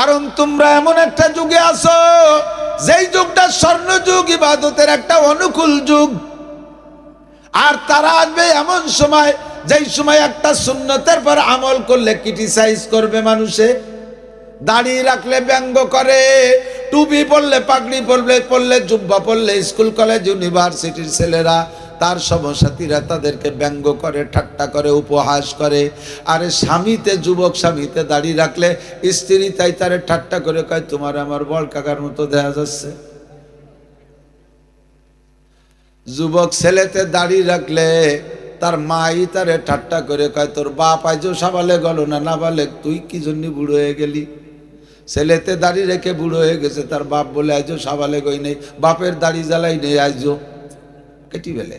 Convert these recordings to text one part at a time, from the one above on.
কারণ তোমরা এমন একটা যুগে আছো, যেই যুগটা স্বর্ণ যুগ ইবাদতের একটা অনুকূল যুগ। আর তারা আসবে এমন সময়, যেই সময় একটা সুন্নতের পর আমল করলে ক্রিটিসাইজ করবে মানুষে। দাড়ি রাখলে ব্যঙ্গ করে, টুপি পরলে পাগড়ি পরলে পরলে জুব্বা পরলে স্কুল, কলেজ, ইউনিভার্সিটির ছেলেরা। তার সমসাথীরা তাদেরকে ব্যঙ্গ করে, ঠাট্টা করে, উপহাস করে। আরে স্বামীতে, যুবক স্বামীতে দাড়ি রাখলে স্ত্রী তাই তারে ঠাট্টা করে কয়, তোমার আমার বল কাকার মতো দেখা যাচ্ছে। যুবক ছেলেতে দাড়ি রাখলে তার মাই তারে ঠাট্টা করে কয়, তোর বাপ আইজো সাবালে গেল না না বলে তুই কি জন্য বুড়ো হয়ে গেলি? ছেলেতে দাড়ি রেখে বুড়ো হয়ে গেছে, তার বাপ বলে আইজো সাবালে গই নেই, বাপের দাড়ি জ্বালাই নেই আইজো কেটি বেলে?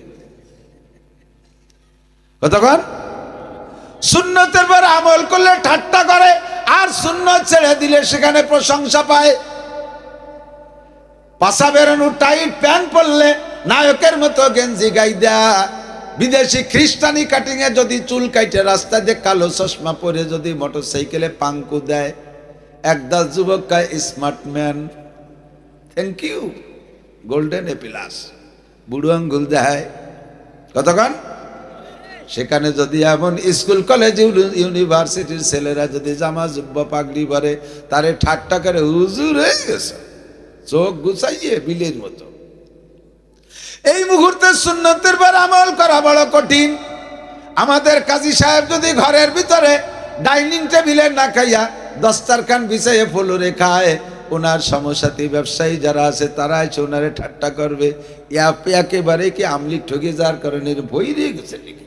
কতক্ষণ? সুন্নতের পর আমল করলে ঠাট্টা করে, আর সুন্নত ছেড়ে দিলে সেখানে প্রশংসা পায়। পাশা বেরোনো টাইট প্যান্ট পরলে নায়কের মতো গেঞ্জি গাই দেয়া বিদেশি খ্রিস্টানি কাটিং এ যদি চুল কাইটে, রাস্তায় দিয়ে কালো চশমা পরে যদি মোটর সাইকেলে পাঙ্কু দেয়। একদল যুবক smart man. Thank you golden এপিলাস বুড়ো আঙ্গুল দেয় কতক্ষণ? সেখানে যদি এমন স্কুল, কলেজ ইউনিভার্সিটির ছেলেরা যদি জামা জুব্বা পাগড়ি পরে তারে ঠাট্টা করে, হুজুর হয়ে গেছে? চোখ গুছাইয়ে বিলের মতো। এই মুহূর্তে সুন্নতের পর আমল করা বড় কঠিন। আমাদের কাজী সাহেব যদি ঘরের ভিতরে ডাইনিং টেবিলে না খাইয়া দস্তারখান বিছাইয়ে ফুলুরে খায়, ওনার সমসাথী ব্যবসায়ী যারা আছে তারা এসে ওনারে ঠাট্টা করবে। একেবারে কি আমলিক ঠকে যাওয়ার কারণে দিয়ে গেছে নাকি?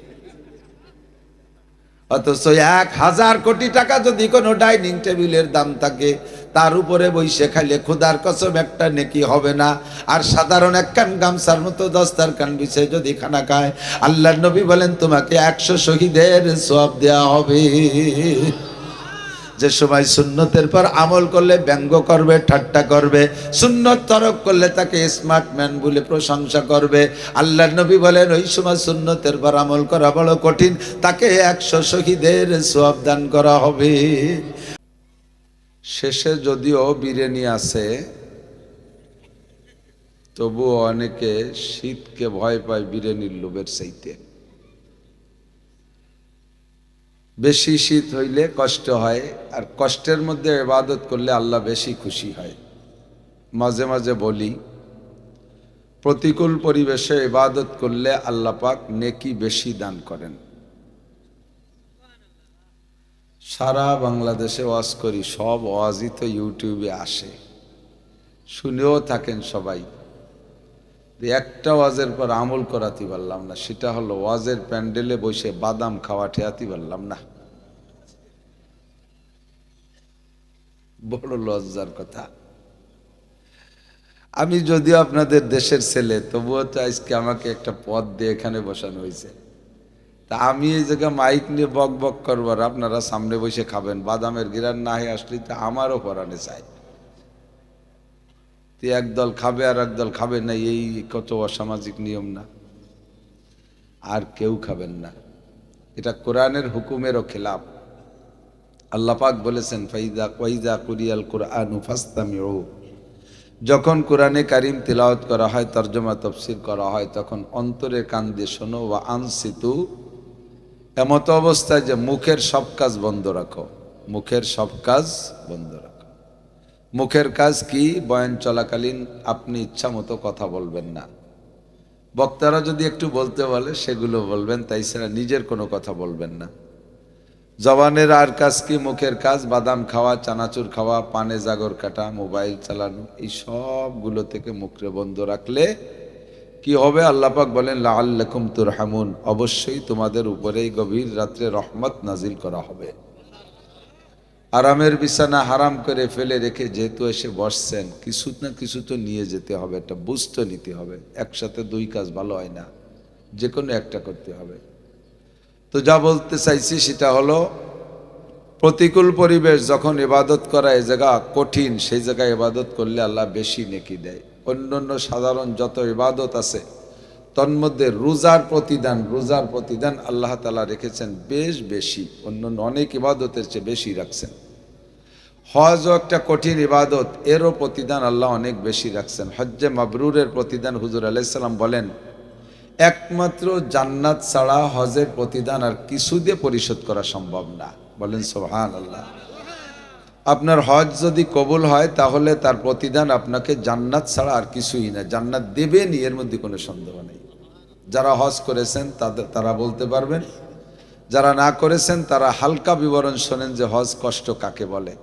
অথচ এক হাজার কোটি টাকা যদি কোনো ডাইনিং টেবিলের দাম থাকে, তার উপরে বইসে খাইলে ক্ষুধার কসম একটা নেকি হবে না। আর সাধারণ এক কান গামছার মতো দস্তার কান বিছে যদি খানা খায় আল্লাহ নবী বলেন, তোমাকে একশো শহীদের সব দেয়া হবে। যে সময় সুন্নতের পর আমল করলে ব্যঙ্গ করবে, ঠাট্টা করবে, সুন্নত তরক করলে তাকে স্মার্ট ম্যান বলে প্রশংসা করবে। আল্লাহ নবী বলেন, ওই সময় সুন্নতের পর আমল করা বড় কঠিন, তাকে একশো শহীদের সব দান করা হবে। শেষে যদিও বিরিয়ানি আছে, তবুও অনেকে শীতকে ভয় পায় বিরিয়ানির লোভের চাইতে। বেশি শীত হইলে কষ্ট হয়, আর কষ্টের মধ্যে ইবাদত করলে আল্লাহ বেশি খুশি হয়। মাঝে মাঝে বলি, প্রতিকূল পরিবেশে ইবাদত করলে আল্লাহ পাক নেকি বেশি দান করেন। সারা বাংলাদেশে ওয়াজ করি, সব ওয়াজই তো ইউটিউবে আসে। শুনেও থাকেন সবাই। একটা ওয়াজের পর আমল করাতে পারলাম না, সেটা হলো ওয়াজের প্যান্ডেলে বসে বাদাম খাওয়া ঠেয়াতে পারলাম না। বড় লজ্জার কথা। আমি যদিও আপনাদের দেশের ছেলে, তবুও তো আজকে আমাকে একটা পদ দিয়ে এখানে বসানো হয়েছে। তা আমি এই জায়গায় মাইক নিয়ে বক বক করব আর আপনারা সামনে বসে খাবেন, বাদামের গিরান না হয়ে আসলে তো আমারও পরানে চাই। তুই একদল খাবে আর একদল খাবে না, এই কত অসামাজিক নিয়ম না। আর কেউ খাবেন না। এটা কোরআনের হুকুমেরও খেলাফ। আল্লাহ পাক বলেছেন, ফাইদা ওয়াইদা কুরিয়াল কোরআন ফাস্তামিউ। যখন কোরআনে কারিম তিলাওয়াত করা হয়, তর্জমা, তফসির করা হয়, তখন অন্তরে কান দিয়ে শোনো বা আনসিতু। এমত অবস্থায় যে মুখের সব কাজ বন্ধ রাখো। মুখের সব কাজ বন্ধ রাখো। মুখের কাজ কি? বয়ান চলাকালীন আপনি ইচ্ছা মতো কথা বলবেন না। বক্তারা যদি একটু বলতে বলে, সেগুলো বলবেন তাই ছাড়া নিজের কোনো কথা বলবেন না। জবানের আর কাজ কি? মুখের কাজ, বাদাম খাওয়া, চানাচুর খাওয়া, পানে জাগর কাটা, মোবাইল চালানো, এই সবগুলো থেকে মুখরে বন্ধ রাখলে কি হবে? আল্লাপাক বলেন লাল্লাকুম তুরহামুন। অবশ্যই তোমাদের উপরেই গভীর রাত্রে রহমত নাজিল করা হবে। আরামের বিছানা হারাম করে ফেলে রেখে যেহেতু এসে বসছেন, কিছু না কিছু তো নিয়ে যেতে হবে, একটা বুঝতে নিতে হবে। একসাথে দুই কাজ ভালো হয় না যে কোনো একটা করতে হবে। তো যা বলতে চাইছি সেটা হলো, প্রতিকূল পরিবেশ যখন ইবাদত করা এই জায়গা কঠিন, সেই জায়গায় ইবাদত করলে আল্লাহ বেশি নেকি দেয়। অন্য অন্য সাধারণ যত ইবাদত আছে, তন্মধ্যে রোজার প্রতিদান রোজার প্রতিদান আল্লাহ তালা রেখেছেন বেশ বেশি। অন্য অনেক ইবাদতের চেয়ে বেশি রাখছেন। হজও একটা কঠিন ইবাদত, এরও প্রতিদান আল্লাহ অনেক বেশি রাখছেন। হজ্জে মাবরুরের প্রতিদান হুজুর আলাইসাল্লাম বলেন, একমাত্র জান্নাত ছাড়া হজের প্রতিদান আর কিছু দিয়ে পরিশোধ করা সম্ভব না। বলেন সোহান আল্লাহ আপনার হজ যদি কবুল হয়, তাহলে তার প্রতিদান আপনাকে জান্নাত ছাড়া আর কিছুই না। জান্নাত দেবেনই এর মধ্যে কোনো সন্দেহ নেই। যারা হজ করেছেন তাদের তারা বলতে পারবেন, যারা না করেছেন, তারা হালকা বিবরণ শোনেন যে হজ কষ্ট কাকে বলে।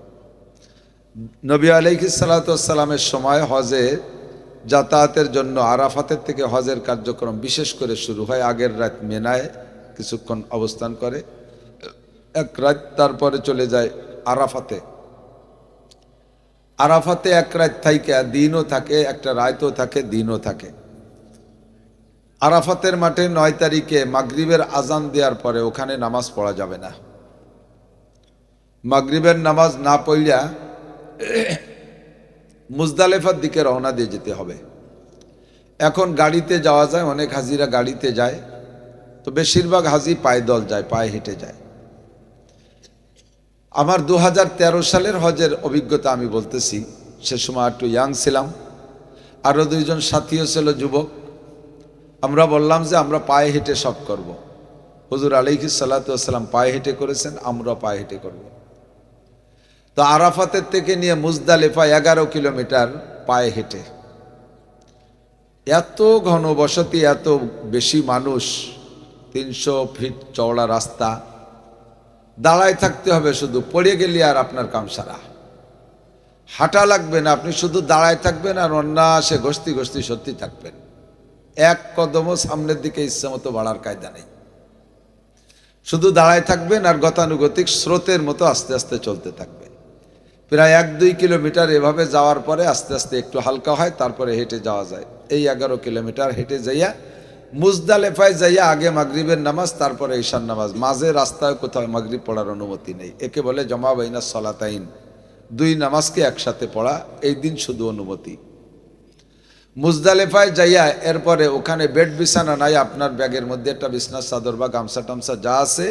নবী আলাইহি সালাতামের সময় হজে যাতায়াতের জন্য আরাফাতের থেকে হজের কার্যক্রম বিশেষ করে শুরু হয় আগের রাত মেনায় কিছুক্ষণ অবস্থান করে, এক রাত তারপরে চলে যায় আরাফাতে। আরাফাতে এক রাত থাইকে দিনও থাকে, একটা রায়তও থাকে, দিনও থাকে। আরাফাতের মাঠে নয় তারিখে মাগরিবের আজান দেওয়ার পরে ওখানে নামাজ পড়া যাবে না। মাগরিবের নামাজ না পড়িয়া মুজদালেফার দিকে রওনা দিয়ে যেতে হবে এখন গাড়িতে যাওয়া যায়, অনেক হাজিরা গাড়িতে যায়, তো বেশিরভাগ হাজি পায়দল যায়, পায়ে হেঁটে যায় আমার দু হাজার তেরো সালের হজের অভিজ্ঞতা আমি বলতেছি, সে সময় একটু ইয়াং ছিলাম আরও দুইজন সাথীও ছিল যুবক আমরা বললাম যে আমরা পায়ে হেঁটে সব করব। হুজুর আলিহি সাল্লাতাম পায়ে হেঁটে করেছেন আমরা পায়ে হেঁটে করব। তো আরাফাতের থেকে নিয়ে মুজদালেফা এগারো কিলোমিটার পায়ে হেঁটে। এত ঘন বসতি এত বেশি মানুষ, তিনশো ফিট চওড়া রাস্তা। দাঁড়ায় থাকতে হবে শুধু, পড়ে গেলে আর আপনার কাম সারা। হাঁটা লাগবে না, আপনি শুধু দাঁড়ায় থাকবেন আর অন্যাসে ঘষতি ঘষতি সত্যি থাকবেন। এক কদমও সামনের দিকে ইচ্ছে মতো বাড়ার কায়দা নেই। শুধু দাঁড়ায় থাকবেন আর গতানুগতিক স্রোতের মতো আস্তে আস্তে চলতে থাকবে প্রায় এক দুই কিলোমিটার এভাবে যাওয়ার পরে আস্তে আস্তে একটু হালকা হয়, তারপরে হেঁটে যাওয়া যায়। এই এগারো কিলোমিটার হেঁটে যাইয়া মুজদালেফায় যাইয়া আগে মাগরিবের নামাজ, তারপরে ঈশান নামাজ। মাঝে রাস্তায় কোথাও মাগরিব পড়ার অনুমতি নেই। একে বলে জমা বাইনা সলাতাইন। দুই নামাজকে একসাথে পড়া, এই দিন শুধু অনুমতি। মুজদালেফায় যাইয়া এরপরে ওখানে বেড বিছানা নাই, আপনার ব্যাগের মধ্যে একটা বিছনার চাদর বা গামছা টামছা যা আছে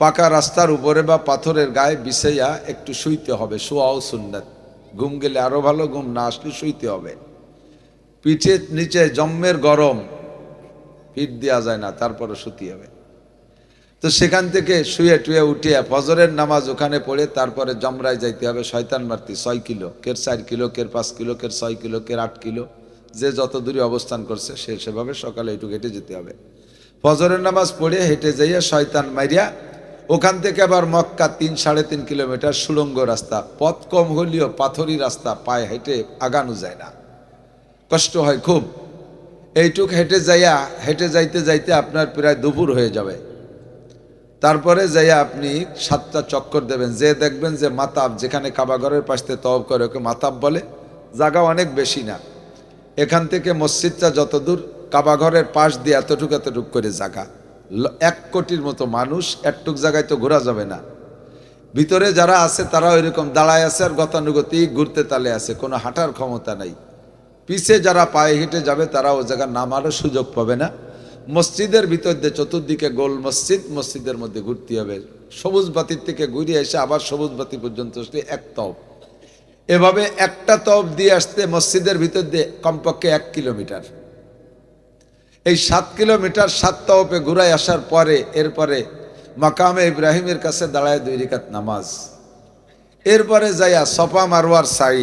পাকা রাস্তার উপরে বা পাথরের গায়ে বিছাইয়া একটু শুইতে হবে। শোয়াও সুন্নাত। ঘুম গেলে আরও ভালো, ঘুম না আসলে শুইতে হবে। পিঠের নিচে জম্মের গরম, পিঠ দেওয়া যায় না, তারপরে শুতে হবে। তো সেখান থেকে শুয়ে টুয়ে উঠিয়া ফজরের নামাজ ওখানে পড়ে তারপরে জমরায় যাইতে হবে। শয়তান মারতি ছয় কিলো, কের চার কিলো, কের পাঁচ কিলো, কের ছয় কিলো, কের আট কিলো। যে যত দূরে অবস্থান করছে, সে সেভাবে সকালে একটু হেঁটে যেতে হবে। ফজরের নামাজ পড়ে হেঁটে যাইয়া শয়তান মারিয়া ওখান থেকে আবার মক্কা তিন সাড়ে তিন কিলোমিটার সুড়ঙ্গ রাস্তা। পথ কম হলেও পাথরি রাস্তা, পায়ে হেঁটে আগানো যায় না। কষ্ট হয় খুব। এইটুক হেঁটে যাইয়া, হেঁটে যাইতে যাইতে আপনার প্রায় দুপুর হয়ে যাবে। তারপরে যাইয়া আপনি সাতটা চক্কর দেবেন। যে দেখবেন যে মাতাব যেখানে কাবাঘরের পাশে তব করে, ওকে মাতাব বলে জায়গা অনেক বেশি না। এখান থেকে মসজিদটা যত দূর কাবাঘরের পাশ দিয়ে এতটুকু এতটুক করে জায়গা ল- এক কোটির মতো মানুষ, একটুক জায়গায় তো ঘোরা যাবে না। ভিতরে যারা আছে তারা ওইরকম দাঁড়ায় আছে আর গতানুগতিক ঘুরতে তালে আছে, কোনো হাঁটার ক্ষমতা নাই। পিছে যারা পায়ে হেঁটে যাবে, তারা ও জায়গা নামারও সুযোগ পাবে না। মসজিদের ভিতর দিয়ে চতুর্দিকে গোল মসজিদ, মসজিদের মধ্যে ঘুরতে হবে। সবুজ বাতির থেকে ঘুরে এসে আবার সবুজ বাতি পর্যন্ত আসলে এক তপ। এভাবে একটা তপ দিয়ে আসতে মসজিদের ভিতর দিয়ে কমপক্ষে এক কিলোমিটার। এই সাত কিলোমিটার সাত তপে ঘুরাই আসার পরে, এরপরে মাকামে ইব্রাহিমের কাছে দাঁড়ায় দুই রিকাত নামাজ। এরপরে যাইয়া সফা মারোয়ার সাই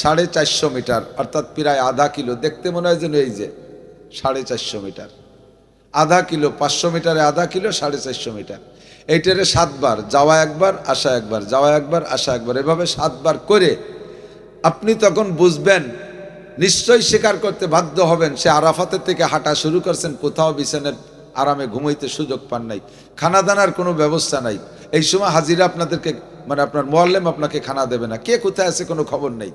সাড়ে চারশো মিটার, অর্থাৎ প্রায় আধা কিলো। দেখতে মনে হয় যেন এই যে, সাড়ে চারশো মিটার। আধা কিলো, পাঁচশো মিটারে আধা কিলো, সাড়ে চারশো মিটার। এইটারে সাতবার, যাওয়া একবার, আসা একবার, যাওয়া একবার, আসা একবার। এভাবে সাতবার করে আপনি তখন বুঝবেন নিশ্চয়ই স্বীকার করতে বাধ্য হবেন। সে আরাফাতের থেকে হাঁটা শুরু করছেন, কোথাও বিছানের আরামে ঘুমাইতে সুযোগ পান নাই। খানা দানার কোনো ব্যবস্থা নাই। এই সময় হাজিরা আপনাদেরকে মানে আপনার মোয়াল্লেম আপনাকে খানা দেবে না। কে কোথায় আছে কোনো খবর নেই।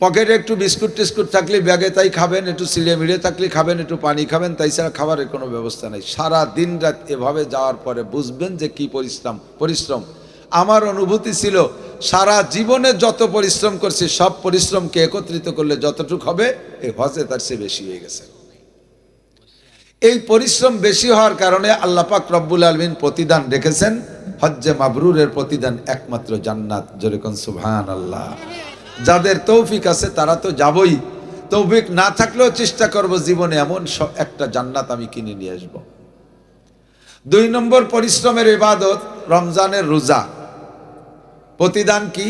পকেটে একটু বিস্কুট টিস্কুট থাকলে ব্যাগে তাই খাবেন, একটু সিলে মিড়ে থাকলে খাবেন, একটু পানি খাবেন, তাই ছাড়া খাবারের কোনো ব্যবস্থা নেই। সারা দিন রাত এভাবে যাওয়ার পরে বুঝবেন যে কি পরিশ্রম পরিশ্রম। আমার অনুভূতি ছিল সারা জীবনে যত পরিশ্রম করছি, সব পরিশ্রমকে একত্রিত করলে যতটুক হবে, এই হজে তার চেয়ে বেশি হয়ে গেছে। এই পরিশ্রম বেশি হওয়ার কারণে আল্লাপাক রব্বুল আলমিন প্রতিদান রেখেছেন, হজ্জে মাবরুরের প্রতিদান একমাত্র জান্নাত। যেরকম সুভান আল্লাহ যাদের তৌফিক আছে, তারা তো যাবই। তৌফিক না থাকলেও চেষ্টা করব জীবনে এমন একটা জান্নাত আমি কিনে নিয়ে আসব। দুই নম্বর পরিশ্রমের ইবাদত, রমজানের রোজা। প্রতিদান কি?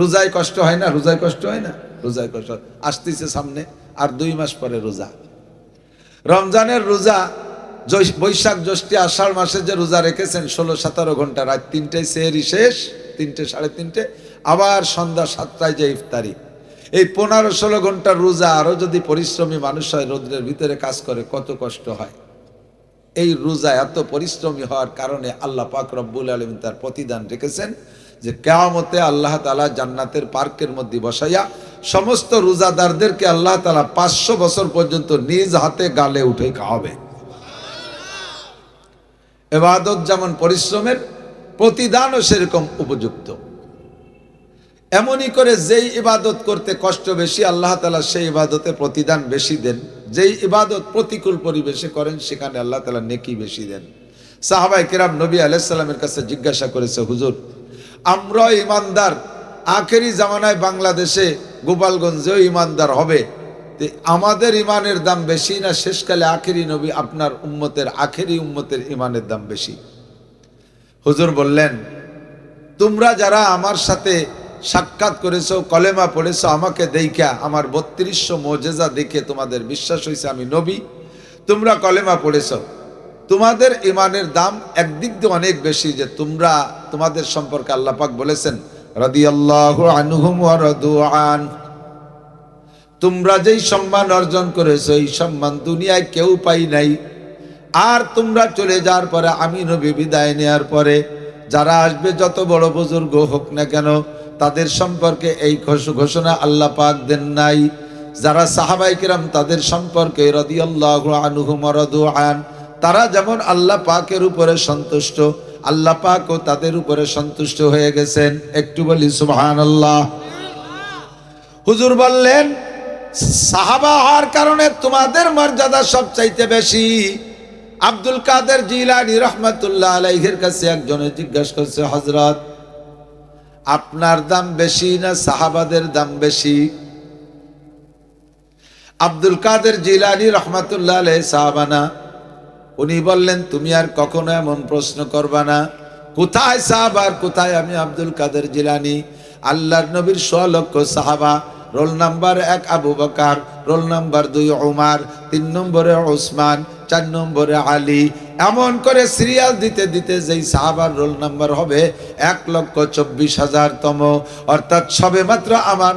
রোজায় কষ্ট হয় না? রোজায় কষ্ট হয় না? রোজায় কষ্ট আসতেছে সামনে, আর দুই মাস পরে রোজা। রমজানের রোজা বৈশাখ জ্যৈষ্ঠী, আষাঢ় মাসে যে রোজা রেখেছেন, ষোলো, সতেরো ঘণ্টা রাত তিনটায় সেহরি শেষ, তিনটে, সাড়ে তিনটে, আবার সন্ধ্যা সাতটায় যে ইফতারি। এই পনেরো, ষোলো ঘণ্টার রোজা আরও যদি পরিশ্রমী মানুষ হয় রোদ্রের ভিতরে কাজ করে, কত কষ্ট হয়। এই রোজা এত পরিশ্রমী হওয়ার কারণে আল্লাহ পাক রব্বুল আলম তার প্রতিদান রেখেছেন। যে কেয়ামতে আল্লাহ তালা জান্নাতের পার্কের মধ্যে বসাইয়া সমস্ত রোজাদারদেরকে আল্লাহ তালা পাঁচশো বছর পর্যন্ত নিজ হাতে গালে উঠে খাওয়াবে। এবাদত যেমন পরিশ্রমের, প্রতিদানও সেরকম উপযুক্ত। এমনই করে যেই ইবাদত করতে কষ্ট বেশি, আল্লাহ তালা সেই ইবাদতে প্রতিদান বেশি দেন। যেই ইবাদত প্রতিকূল পরিবেশে করেন, সেখানে আল্লাহ তালা নেকি বেশি দেন। সাহাবাই কিরাম নবী আলাইসাল্লামের কাছে জিজ্ঞাসা করেছে, হুজুর আমরা ইমানদার। আখেরি জামানায় বাংলাদেশে গোপালগঞ্জেও ইমানদার হবে। আমাদের ইমানের দাম বেশি না, শেষকালে আখেরি নবী আপনার উম্মতের, আখেরি উম্মতের ইমানের দাম বেশি। হুজুর বললেন, তোমরা যারা আমার সাথে সাক্ষাৎ করেছ, কলেমা পড়েছো, আমাকে দেখা আমার বত্রিশশো মোজেজা দেখে তোমাদের বিশ্বাস হয়েছে আমি নবী। তোমরা কলেমা পড়েছো। তোমাদের ইমানের দাম একদিক দিয়ে অনেক বেশি যে তোমরা তোমাদের সম্পর্কে আল্লাহ পাক বলেছেন তোমরা যেই সম্মান অর্জন করেছ, এই সম্মান দুনিয়ায় কেউ পাই নাই। আর তোমরা চলে যাওয়ার পরে, আমি নবী বিদায় নেওয়ার পরে, যারা আসবে, যত বড় বুজুর্গ হোক না কেন, তাদের সম্পর্কে এই ঘোষ- ঘোষণা আল্লাহ পাক দেন নাই। যারা সাহাবাই কিরাম তাদের সম্পর্কে, রদিয়াল্লাহু আনহুম রদু আন তারা যেমন আল্লাহ পাকের উপরে সন্তুষ্ট, আল্লাহ পাকও তাদের উপরে সন্তুষ্ট হয়ে গেছেন। একটু বলি, সুবহানাল্লাহ। হুজুর বললেন, সাহাবা হওয়ার কারণে তোমাদের মর্যাদা সবচাইতে বেশি। আব্দুল কাদের জিলানি রহমতুল্লাহ আলাইহের কাছে একজনে জিজ্ঞাসা করছে হজরত আপনার দাম বেশি না সাহাবাদের দাম বেশি? আব্দুল কাদের জিলানি রহমতুল্লাহ আলাই সাহাবানা উনি বললেন, তুমি আর কখনো এমন প্রশ্ন করবা না। কোথায় সাহাবার কোথায় আমি আব্দুল কাদের জিলানি? আল্লাহর নবীর লক্ষ সাহাবা। রোল নাম্বার এক আবু বকার, রোল নাম্বার দুই ওমার তিন নম্বরে ওসমান চার নম্বরে আলী এমন করে সিরিয়াল দিতে দিতে যেই সাহাবার রোল নাম্বার হবে, এক লক্ষ চব্বিশ হাজার তম। অর্থাৎ সবে মাত্র আমার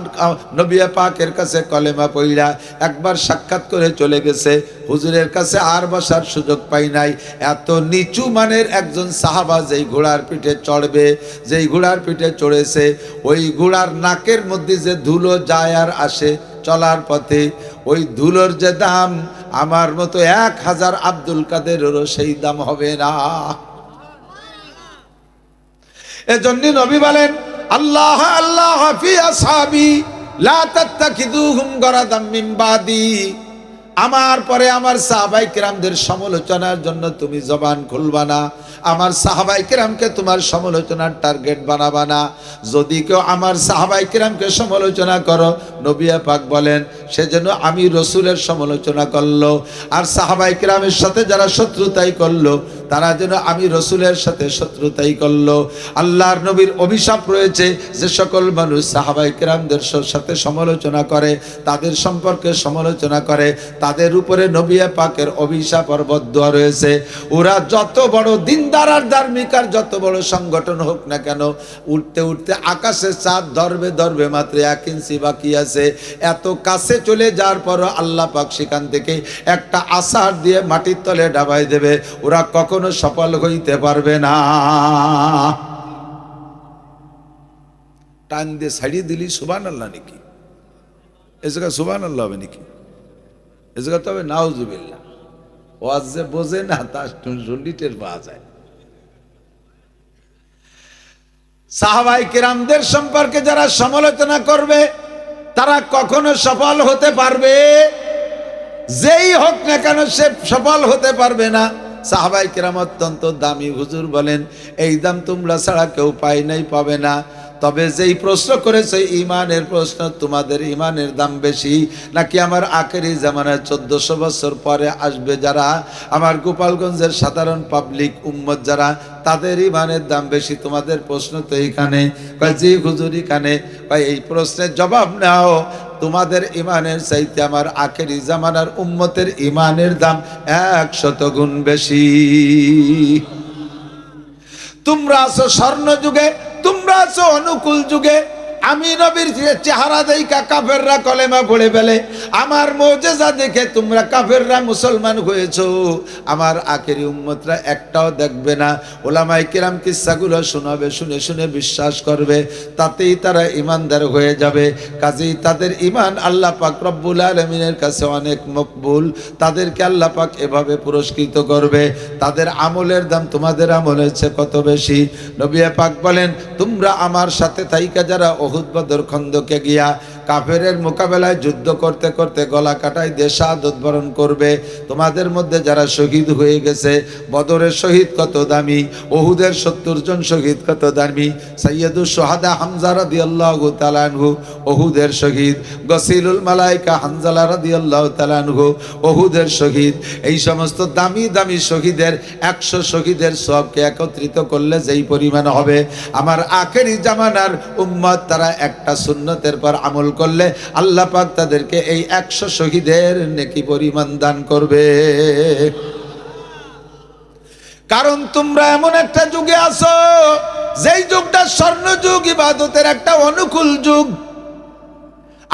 নবিয়া পাকের কাছে কলেমা পইরা একবার সাক্ষাৎ করে চলে গেছে। হুজুরের কাছে আর বসার সুযোগ পাই নাই। এত নিচু মানের একজন সাহাবা যেই ঘোড়ার পিঠে চড়বে, যেই ঘোড়ার পিঠে চড়েছে, ওই ঘোড়ার নাকের মধ্যে যে ধুলো যায় আর আসে চলার পথে, ওই ধুলোর যে দাম আমার মতো এক হাজার আব্দুল কাদেরেরও সেই দাম হবে না। এজন্য নবী বলেন, আল্লাহ আল্লাহ হাফি আসাবি, লা তাত্তাকিদুহুম গরাদাম মিন বাদি। আমার পরে আমার সাহাবাই কিরামদের সমালোচনার জন্য তুমি জবান খুলবা না। আমার সাহাবাই কিরামকে তোমার সমালোচনার টার্গেট বানাবা না। যদি কেউ আমার সাহাবাই কিরামকে সমালোচনা করো নবিয়া পাক বলেন সেজন্য আমি রসুলের সমালোচনা করল। আর সাহাবাই কিরামের সাথে যারা শত্রুতাই করল তারা যেন আমি রসুলের সাথে শত্রুতাই করল। আল্লাহর নবীর অভিশাপ রয়েছে যে সকল মানুষ সাহাবাই কিরামদের সাথে সমালোচনা করে, তাদের সম্পর্কে সমালোচনা করে, তাদের উপরে নবিয়া পাকের অভিশাপ আর বদুয়া রয়েছে। ওরা যত বড় দিনদার আর ধার্মিক আর যত বড় সংগঠন হোক না কেন, উঠতে উঠতে আকাশে চাঁদ ধরবে ধরবে মাত্র এক ইঞ্চি বাকি আছে। এত কাছে চলে যাওয়ার পরও আল্লাহ পাক সেখান থেকে একটা আশার দিয়ে মাটির তলে ডাবাই দেবে। ওরা কখনো সফল হইতে পারবে না। টান দিয়ে ছাড়িয়ে দিলি সুবান আল্লাহ নাকি? এ জায়গায় সুবান আল্লাহ হবে নাকি? এ জায়গা তবে নাউজুবিল্লা ওয়াজ যে বোঝে না তার শুনলি টের পাওয়া যায়। সাহাবাই কিরামদের সম্পর্কে যারা সমালোচনা করবে, তারা কখনো সফল হতে পারবে। যেই হোক না কেন সে সফল হতে পারবে না। সাহাবাই কেরাম অত্যন্ত দামি হুজুর বলেন, এই দাম তোমরা ছাড়া কেউ পাই নাই, পাবে না। তবে যেই প্রশ্ন করেছে, ইমানের প্রশ্ন, তোমাদের ইমানের দাম বেশি। নাকি আমার আখেরি জামানায় চোদ্দশো বছর পরে আসবে যারা? আমার গোপালগঞ্জের সাধারণ পাবলিক উম্মত যারা, তাদের ইমানের দাম বেশি, তোমাদের প্রশ্ন তো এইখানে জি হুজুর, এখানে। এই প্রশ্নের জবাব নাও। তোমাদের ইমানের চাইতে আমার আখেরি জামানার উম্মতের ইমানের দাম একশত গুণ বেশি। তোমরা আছো স্বর্ণ যুগে তোমরা আছো অনুকূল যুগে আমি নবীর চেহারা দেইকা কাফেররা কলেমা পড়ে ফেলে, আমার মোজেজা দেখে তোমরা কাফেররা মুসলমান হয়েছো। আমার আখেরি উম্মতরা একটাও দেখবে না। ওলামাই কিরাম কিস্সাগুলো শোনাবে, শুনে শুনে বিশ্বাস করবে, তাতেই তারা ইমানদার হয়ে যাবে। কাজেই তাদের ইমান আল্লাহ পাক রব্বুল আলমিনের কাছে অনেক মকবুল। তাদেরকে আল্লাহ পাক এভাবে পুরস্কৃত করবে। তাদের আমলের দাম তোমাদের আমলের চেয়ে কত বেশি? নবিয়া পাক বলেন, তোমরা আমার সাথে তাইকা যারা অহুদ বদর খন্দকে গিয়া কাফেরের মোকাবেলায় যুদ্ধ করতে করতে গলা কাটায় দেশাদত বরণ করবে। তোমাদের মধ্যে যারা শহীদ হয়ে গেছে, বদরের শহীদ কত দামি, ওহুদের সত্তর জন শহীদ কত দামি। সৈয়দুল সোহাদা হামজা রাদি তালানহু ওহুদের শহীদ। গসিলুল মালাইকা হানজালা রাদি তালানহু ওহুদের শহীদ। এই সমস্ত দামি দামি শহীদের, একশো শহীদের সবকে একত্রিত করলে যেই পরিমাণ হবে। আমার আখেরি জামানার উম্মত, তারা একটা সুন্নতের পর আমল করলে আল্লাহ পাক তাদেরকে এই একশো শহীদের নেকি পরিমাণ দান করবে। কারণ তোমরা এমন একটা যুগে আছো, যেই যুগটা স্বর্ণ যুগ, ইবাদতের একটা অনুকূল যুগ।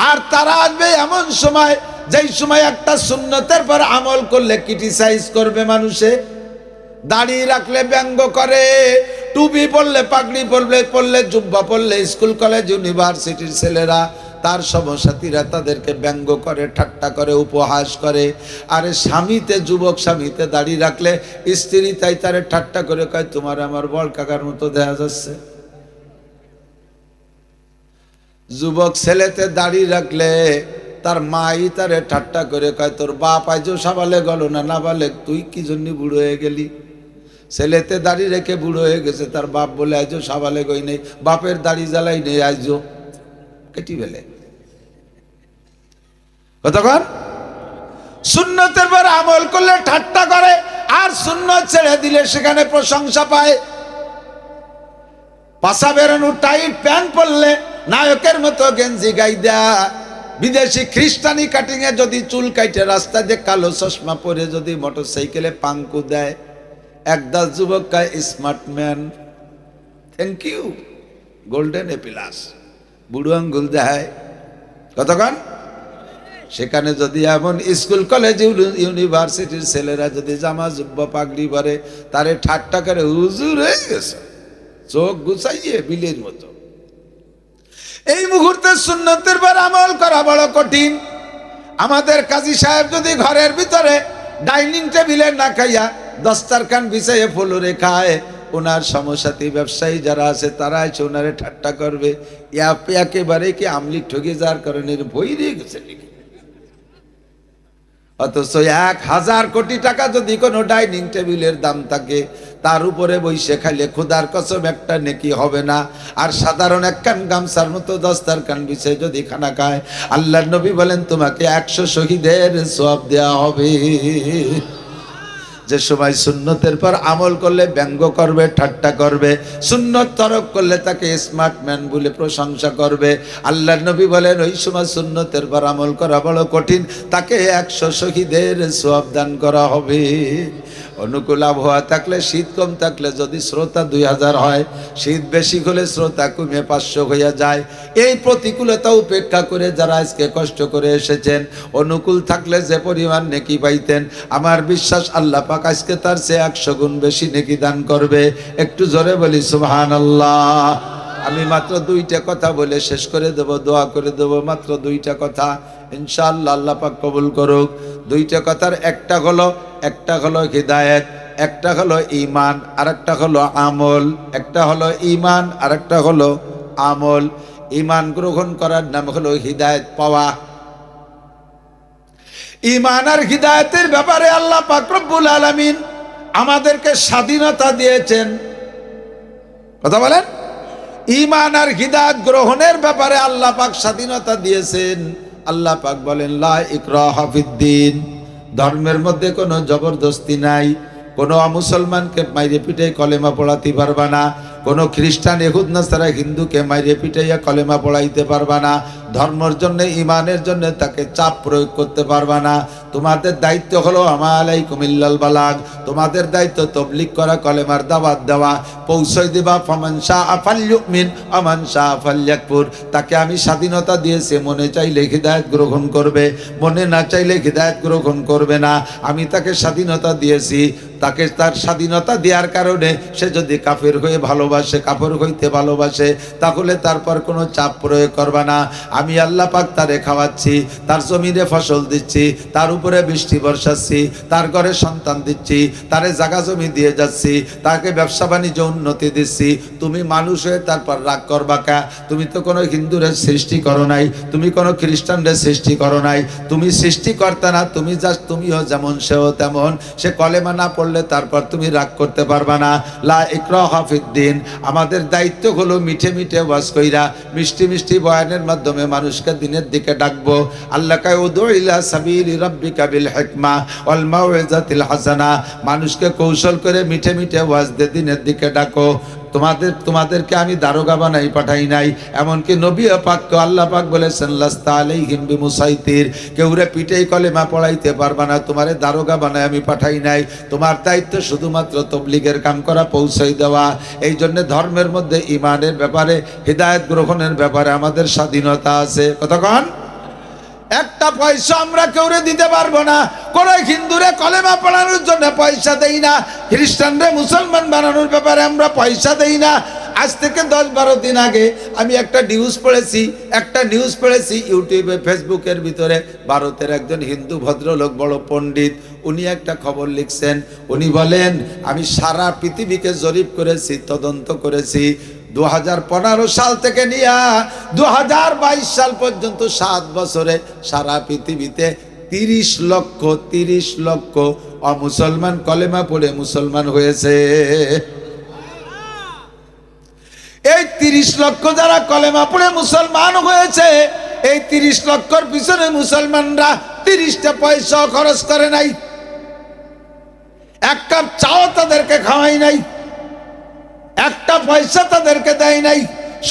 আর তারা আসবে এমন সময়, যেই সময় একটা সুন্নতের পর আমল করলে ক্রিটিসাইজ করবে মানুষে। দাড়ি রাখলে ব্যঙ্গ করে, টুপি পরলে পাগড়ি পরলে পরলে জুব্বা পরলে স্কুল, কলেজ, ইউনিভার্সিটির ছেলেরা তার সমসাথীরা তাদেরকে ব্যঙ্গ করে, ঠাট্টা করে, উপহাস করে। আরে স্বামীতে, যুবক স্বামীতে দাড়ি রাখলে স্ত্রী তাই তারে ঠাট্টা করে কয়, তোমার আমার বল কাকার মতো দেখা যাচ্ছে। যুবক ছেলেতে দাড়ি রাখলে তার মাই তারে ঠাট্টা করে কয়, তোর বাপ আইজো সাবালে গেল না না বলে তুই কি জন্য বুড়ো হয়ে গেলি? ছেলেতে দাড়ি রেখে বুড়ো হয়ে গেছে, তার বাপ বলে আইজো সাবালে গই নেই, বাপের দাড়ি জ্বালাই নেই আইজো কেটি ফেলে কতক্ষণ? সুন্নতের পর আমল করলে ঠাট্টা করে, আর সুন্নত ছেড়ে দিলে সেখানে প্রশংসা পায়। পাশা বেরোনো টাইট প্যান্ট পরলে নায়কের মতো গেঞ্জি গাই দেয়া বিদেশি খ্রিস্টানি কাটিং এ যদি চুল কাইটে রাস্তা দিয়ে কালো চশমা পরে যদি মোটর সাইকেলে পাঙ্কু দেয়। একদল যুবক smart man. Thank you golden এপিলাস বুড়ো আঙ্গুল দেয় কতক্ষণ? সেখানে যদি এমন স্কুল, কলেজ ইউনিভার্সিটির ছেলেরা যদি জামা জুব্বা পাগড়ি পরে তারে ঠাট্টা করে, হুজুর হয়ে গেছে? চোখ গুছাইয়ে বিলের মতো। এই মুহূর্তে সুন্নতের পর আমল করা বড় কঠিন। আমাদের কাজী সাহেব যদি ঘরের ভিতরে ডাইনিং টেবিলে না খাইয়া দস্তারখান বিছাইয়ে ফুলুরে খায়, ওনার সমসাথী ব্যবসায়ী যারা আছে তারা আছে ওনারে ঠাট্টা করবে। একেবারে কি আমলি ঠকে যাওয়ার কারণে দিয়ে গেছে নাকি? অথচ এক হাজার কোটি টাকা যদি কোনো ডাইনিং টেবিলের দাম থাকে, তার উপরে বইসে খাইলে ক্ষুধার কসম একটা নেকি হবে না। আর সাধারণ এক কান গামছার মতো দস্তার কান বিছে যদি খানা খায় আল্লাহ নবী বলেন, তোমাকে একশো শহীদের সব দেয়া হবে। যে সময় সুন্নতের পর আমল করলে ব্যঙ্গ করবে, ঠাট্টা করবে, সুন্নত তরক করলে তাকে স্মার্ট ম্যান বলে প্রশংসা করবে। আল্লাহ নবী বলেন, ওই সময় সুন্নতের পর আমল করা বড় কঠিন, তাকে একশো শহীদের সব দান করা হবে। অনুকূল আবহাওয়া থাকলে, শীত কম থাকলে যদি শ্রোতা দুই হাজার হয়, শীত বেশি হলে শ্রোতা কমে পাঁচশো হইয়া যায়। এই প্রতিকূলতা উপেক্ষা করে যারা আজকে কষ্ট করে এসেছেন, অনুকূল থাকলে যে পরিমাণ নেকি পাইতেন, আমার বিশ্বাস আল্লাহ পাক আজকে তার সে একশো গুণ বেশি নেকি দান করবে। একটু জোরে বলি সুবহান আল্লাহ আমি মাত্র দুইটা কথা বলে শেষ করে দেব, দোয়া করে দেব, মাত্র দুইটা কথা। ইনশাআল্লাহ আল্লাহ পাক কবুল করুক। দুইটা কথার, একটা হলো একটা হলো হৃদায়ত, একটা হলো ইমান আর একটা হলো আমল, একটা হলো ইমান আর একটা হলো আমল। ইমান গ্রহণ করার নাম হলো হৃদায়ত পাওয়া। ইমান আর হৃদায়তের ব্যাপারে আল্লাহ পাক রব্বুল আলামিন আমাদেরকে স্বাধীনতা দিয়েছেন। কথা বলেন? ইমান আর হিদায়ত গ্রহণের ব্যাপারে আল্লাহ পাক স্বাধীনতা দিয়েছেন। আল্লাহ পাক বলেন, লা ইকরা হাফিদ্দিন ধর্মের মধ্যে কোনো জবরদস্তি নাই। কোনো মুসলমানকে মাইরে পিটে কলেমা পড়াতে পারবা না। কোনো খ্রিস্টান এহুদ নাসারা, হিন্দুকে মাইরে পিটাইয়া কলেমা পড়াইতে পারবা না। ধর্মের জন্য ইমানের জন্য তাকে চাপ প্রয়োগ করতে পারবা না। তোমাদের দায়িত্ব হলো আমালাই কুমিল্লাল বালাগ। তোমাদের দায়িত্ব তবলিক করা, কলেমার দাওয়াত দেওয়া। পৌঁছয় দেবা, ফমান শাহ আফাল্যুমিন আমান শাহ আফাল্যাকপুর তাকে আমি স্বাধীনতা দিয়েছি, মনে চাইলে হৃদায়ত গ্রহণ করবে, মনে না চাইলে হৃদায়ত গ্রহণ করবে না। আমি তাকে স্বাধীনতা দিয়েছি। তাকে তার স্বাধীনতা দেওয়ার কারণে সে যদি কাফের হয়ে ভালোবাসে কাপড় হইতে ভালোবাসে, তাহলে তারপর কোনো চাপ প্রয়োগ করবে না। আমি আল্লাহ পাক তারে খাওয়াচ্ছি, তার জমিনে ফসল দিচ্ছি, তার উপরে বৃষ্টি বর্ষাচ্ছি, তার ঘরে সন্তান দিচ্ছি, তারে জাগা জমি দিয়ে যাচ্ছি, তাকে ব্যবসা বাণিজ্য উন্নতি দিচ্ছি, তুমি মানুষ হয়ে তারপর রাগ করবা কা? তুমি তো কোনো হিন্দুরের সৃষ্টি করো নাই, তুমি কোনো খ্রিস্টানদের সৃষ্টি করো নাই, তুমি সৃষ্টি করতে না, তুমি যা তুমিও যেমন, সেও তেমন, সে কলেমা না পড়লে তারপর তুমি রাগ করতে পারবা না। লা ইকরা হাফিদ্দিন আমাদের দায়িত্ব হলো মিঠে মিঠে ওয়াজ কইরা, মিষ্টি মিষ্টি বয়ানের মাধ্যমে মানুষকে দিনের দিকে ডাকবো। আল্লাহ হাসানা। মানুষকে কৌশল করে মিঠে মিঠে ওয়াজ দিনের দিকে ডাকো। তোমাদের, তোমাদেরকে আমি দারোগা বানাই, পাঠাই নাই। এমনকি নবী পাককে আল্লাহ পাক বলেছেন, লাস্তা আলাইহিম বিমুসাইতির। কেউরে পিটেই কলেমা পড়াইতে পারবা না, তোমারে দারোগা বানাই আমি পাঠাই নাই। তোমার দায়িত্ব শুধুমাত্র তবলিগের কাম করা, পৌঁছাই দেওয়া। এই জন্য ধর্মের মধ্যে ইমানের ব্যাপারে, হৃদায়ত গ্রহণের ব্যাপারে আমাদের স্বাধীনতা আছে। কতক্ষণ একটা পয়সা আমরা কেউরে দিতে পারব না। কোন হিন্দুরে কলেমা পড়ানোর জন্য পয়সা দেই না। খ্রিস্টানরে মুসলমান বানানোর ব্যাপারে আমরা পয়সা দেই না। আজ থেকে দশ বারো দিন আগে আমি একটা নিউজ পড়েছি, একটা নিউজ পড়েছি ইউটিউবে ফেসবুকের ভিতরে। ভারতের একজন হিন্দু ভদ্রলোক, বড় পণ্ডিত, উনি একটা খবর লিখছেন। উনি বলেন, আমি সারা পৃথিবীকে জরিপ করেছি, তদন্ত করেছি। দু হাজার পনেরো সাল থেকে নিয়ে দু সাল পর্যন্ত সাত বছরে সারা পৃথিবীতে তিরিশ লক্ষ তিরিশ লক্ষ অমুসলমান কলেমা পড়ে মুসলমান হয়েছে। এই তিরিশ লক্ষ যারা কলেমা পড়ে মুসলমান হয়েছে, এই তিরিশ লক্ষর পিছনে মুসলমানরা তিরিশটা পয়সা খরচ করে নাই। এক কাপ চাও তাদেরকে খাওয়াই নাই। একটা পয়সা তাদেরকে দেয় নাই।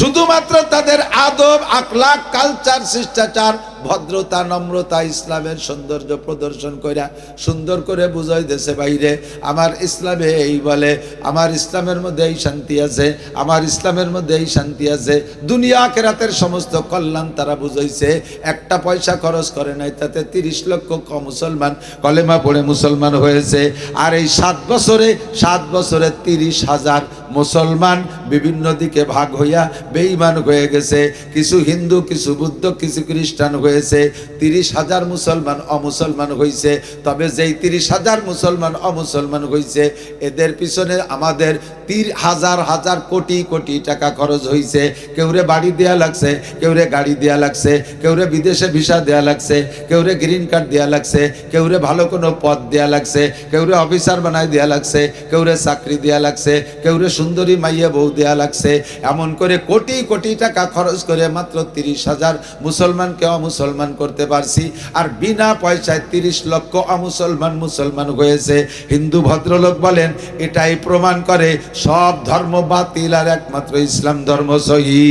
শুধুমাত্র তাদের আদব আখলাক কালচার শিষ্টাচার, ভদ্রতা, নম্রতা, ইসলামের সৌন্দর্য প্রদর্শন কইরা সুন্দর করে বুঝাই দেশে বাইরে। আমার ইসলামে এই বলে, আমার ইসলামের মধ্যে এই শান্তি আছে, আমার ইসলামের মধ্যে এই শান্তি আছে। দুনিয়া কেরাতের সমস্ত কল্যাণ তারা বুঝাইছে। একটা পয়সা খরচ করে নাই, তাতে তিরিশ লক্ষ মুসলমান কলেমা পড়ে মুসলমান হয়েছে। আর এই সাত বছরে সাত বছরে তিরিশ হাজার মুসলমান বিভিন্ন দিকে ভাগ হইয়া বেঈমান হয়ে গেছে। কিছু হিন্দু, কিছু বুদ্ধ, কিছু খ্রিস্টান হয়েছে। তিরিশ হাজার মুসলমান অমুসলমান হয়েছে তবে যেই তিরিশ হাজার মুসলমান অমুসলমান হয়েছে এদের পিছনে আমাদের তির হাজার হাজার কোটি কোটি টাকা খরচ হয়েছে কেউরে বাড়ি দেয়া লাগছে, কেউরে গাড়ি দেয়া লাগছে, কেউরে বিদেশে ভিসা দেয়া লাগছে, কেউরে গ্রিন কার্ড দেয়া লাগছে, কেউরে ভালো কোনো পদ দেয়া লাগছে, কেউরে অফিসার বানাই দেয়া লাগছে, কেউরে চাকরি দেয়া লাগছে, কেউরে সুন্দরী মাইয়া বউ দেয়া লাগছে। এমন করে কোটি কোটি টাকা খরচ করে মাত্র তিরিশ হাজার মুসলমানকে অমুসলমান করতে পারছি। আর বিনা পয়সায় তিরিশ লক্ষ অমুসলমান মুসলমান হয়েছে। হিন্দু ভদ্রলোক বলেন, এটাই প্রমাণ করে সব ধর্ম বাতিল আর একমাত্র ইসলাম ধর্ম সহি।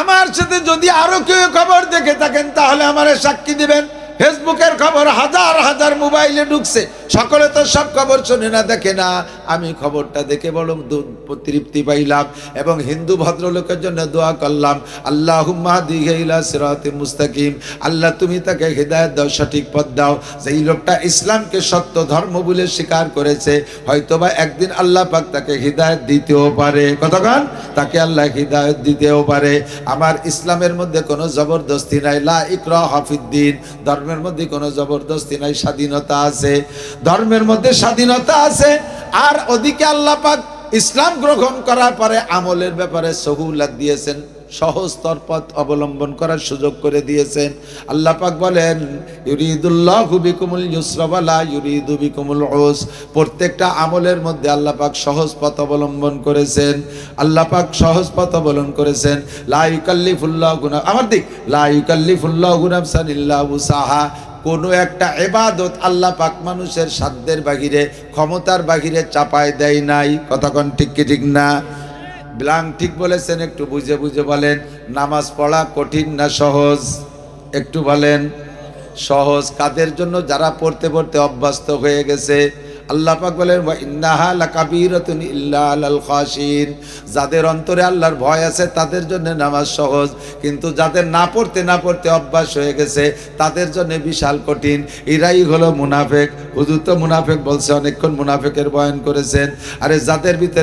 আমার সাথে যদি আরও কেউ খবর দেখে থাকেন, তাহলে আমারে সাক্ষী দিবেন। ফেসবুকের খবর হাজার হাজার মোবাইলে ঢুকছে। সকলে তো সব খবর শোনে না, দেখে না। আমি খবরটা দেখে দু- তৃপ্তি পাইলাম এবং হিন্দু ভদ্রলোকের জন্য দোয়া করলাম। আল্লাহ দিঘা সিরাতে মুস্তাকিম। আল্লাহ তুমি তাকে হৃদায়ত দাও, সঠিক পথ দাও। যেই লোকটা ইসলামকে সত্য ধর্ম বলে স্বীকার করেছে, হয়তোবা একদিন আল্লাহ পাক তাকে হৃদায়ত দিতেও পারে। কতক্ষণ? তাকে আল্লাহ হৃদায়ত দিতেও পারে। আমার ইসলামের মধ্যে কোনো জবরদস্তি নাই। লা ইকরা হাফিদ্দিন ধর্মের মধ্যে কোনো জবরদস্তি নাই, স্বাধীনতা আছে। ধর্মের মধ্যে স্বাধীনতা আছে, আর ওদিকে আল্লাহ পাক ইসলাম গ্রহণ করার পরে আমলের ব্যাপারে সহুলাত দিয়েছেন, সহজতর পথ অবলম্বন করার সুযোগ করে দিয়েছেন। আল্লাহ পাক বলেন, ইউরিদুল্লাহু বিকুমুল ইউসরা ইউরিদু বিকুমুল উস প্রত্যেকটা আমলের মধ্যে আল্লাহ পাক সহজ পথ অবলম্বন করেছেন। আল্লাহ পাক সহজ পথ অবলম্বন করেছেন। লা ইউকাল্লিফুল্লাহু গুনা আমার দিক, লা ইউকাল্লিফুল্লাহু নাফসান ইল্লা উসাহা। কোনো একটা এবাদত আল্লাহ পাক মানুষের সাধ্যের বাহিরে, ক্ষমতার বাহিরে চাপায় দেয় নাই। কতক্ষণ ঠিক কি ঠিক না? ব্লাং ঠিক বলেছেন, একটু বুঝে বুঝে বলেন, নামাজ পড়া কঠিন না সহজ? একটু বলেন, সহজ। কাদের জন্য? যারা পড়তে পড়তে অভ্যস্ত হয়ে গেছে। আল্লাহ পাক বলেন ইন্নাহা লাকাবীরাতুন ইল্লা আলাল খাশিন। যাদের অন্তরে আল্লাহর ভয় আছে, তাদের জন্য নামাজ সহজ। কিন্তু যাদের না পড়তে না পড়তে অভ্যাস হয়ে গেছে, তাদের জন্য বিশাল কঠিন। এরাই হলো মুনাফেক। হুজুর তো মুনাফেক বলছে, অনেকক্ষণ মুনাফেকের বয়ান করেছেন। আরে যাদের ভিতরে